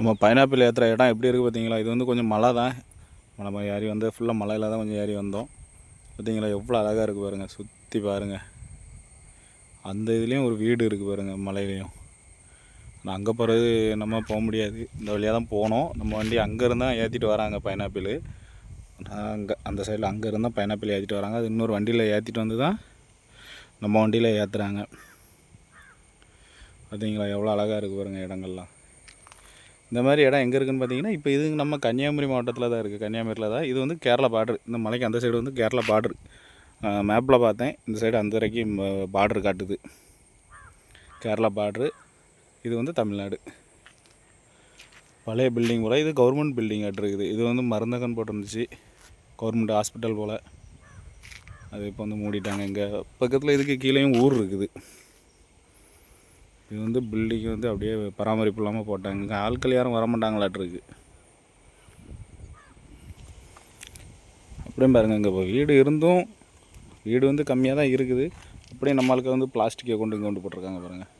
நம்ம பைனாப்பிள் ஏற்றுற இடம் எப்படி இருக்குது பார்த்தீங்களா? இது வந்து கொஞ்சம் மலை தான். நம்ம ஏறி வந்து ஃபுல்லாக மலையில் தான் கொஞ்சம் ஏறி வந்தோம். பார்த்தீங்களா? எவ்வளோ அழகாக இருக்குது பாருங்கள் சுற்றி பாருங்கள் அந்த இதுலேயும் ஒரு வீடு இருக்குது பாருங்கள் மலையிலையும். ஆனால் அங்கே போகிறது நம்ம போக முடியாது. இந்த வழியாக தான் போனோம். நம்ம வண்டி அங்கே இருந்தால் ஏற்றிட்டு வராங்க பைனாப்பிள். நான் அங்கே அந்த சைடில் அங்கே இருந்தால் பைனாப்பிள் ஏற்றிட்டு வராங்க. அது இன்னொரு வண்டியில் ஏற்றிட்டு வந்து தான் நம்ம வண்டியில் ஏற்றுறாங்க பார்த்தீங்களா? எவ்வளோ அழகாக இருக்குது பாருங்கள் இடங்கள்லாம். இந்த மாதிரி இடம் எங்கே இருக்குன்னு பார்த்தீங்கன்னா இப்போ இது நம்ம கன்னியாகுமரி மாவட்டத்தில் தான் இருக்குது கன்னியாகுமரியில் தான். இது வந்து கேரளா பார்டர் இந்த மலைக்கு அந்த சைடு வந்து கேரளா பார்டர் மேப்பில் பார்த்தேன். இந்த சைடு அந்த வரைக்கும் பார்டர் காட்டுது. கேரளா பார்டரு இது வந்து தமிழ்நாடு. பழைய பில்டிங் போல் இது கவர்மெண்ட் பில்டிங் இருக்குது இது வந்து மருந்தகன் போட்டிருந்துச்சு. கவர்மெண்ட் ஹாஸ்பிட்டல் போல். அது இப்போ வந்து மூடிட்டாங்க. இங்கே பக்கத்தில் இதுக்கு கீழேயும் ஊர் இருக்குது. இது வந்து பில்டிங் வந்து அப்படியே பராமரிப்பு இல்லாமல் போட்டாங்க. இங்கே ஆட்கள் யாரும் வர மாட்டாங்களாட்டிருக்கு அப்படியே பாருங்கள் இங்கே இப்போ வீடு இருந்தும் வீடு வந்து கம்மியாக தான் இருக்குது. அப்படியே நம்மளுக்கு வந்து பிளாஸ்டிக்கை கொண்டு இங்கே கொண்டு போட்டிருக்காங்க பாருங்கள்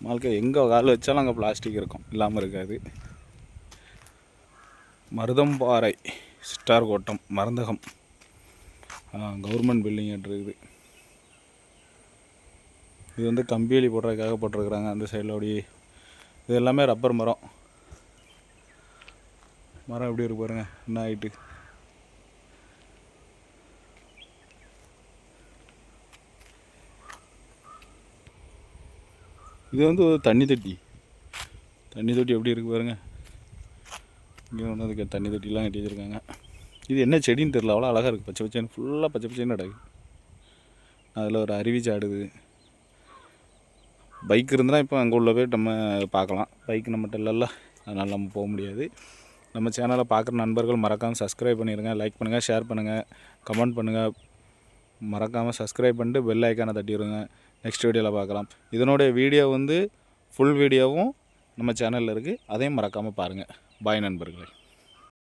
நம்மளுக்கு எங்கே கால் வச்சாலும் அங்கே பிளாஸ்டிக் இருக்கும். இல்லாமல் இருக்காது. மருதம்பாறை ஸ்டார் கோட்டம் மருந்தகம். கவர்மெண்ட் பில்டிங் இருக்குது இது வந்து கம்பியலி போடுறதுக்காக போட்டிருக்கிறாங்க. அந்த சைடில் அப்படி இது எல்லாமே ரப்பர் மரம். மரம் எப்படி இருக்கு பாருங்க. என்ன ஆகிட்டு இது வந்து ஒரு தண்ணி தொட்டி. தண்ணி தொட்டி எப்படி இருக்கு பாருங்க. இங்கே ஒன்று அதுக்கு தண்ணி தொட்டிலாம் கட்டி வச்சுருக்காங்க. இது என்ன செடின்னு தெரில அவ்வளோ அழகாக இருக்குது பச்சை பச்சைன்னு ஃபுல்லாக பச்சை பச்சைன்னு நடக்குது. அதில் ஒரு அருவி சாடுது. பைக் இருந்தால் இப்போ அங்கே உள்ள போய் நம்ம பார்க்கலாம். பைக் நம்மகிட்ட இல்லைல்ல. அதனால் நம்ம போக முடியாது. நம்ம சேனலை பார்க்குற நண்பர்கள் மறக்காமல் சப்ஸ்கிரைப் பண்ணிடுங்க லைக் பண்ணுங்கள் ஷேர் பண்ணுங்கள் கமெண்ட் பண்ணுங்கள் மறக்காமல் சப்ஸ்கிரைப் பண்ணிட்டு பெல் ஐக்கானை தட்டிடுங்க நெக்ஸ்ட் வீடியோவில் பார்க்கலாம். இதனுடைய வீடியோ வந்து ஃபுல் வீடியோவும் நம்ம சேனலில் இருக்குது அதையும் மறக்காமல் பாருங்கள் பாய் நண்பர்களே.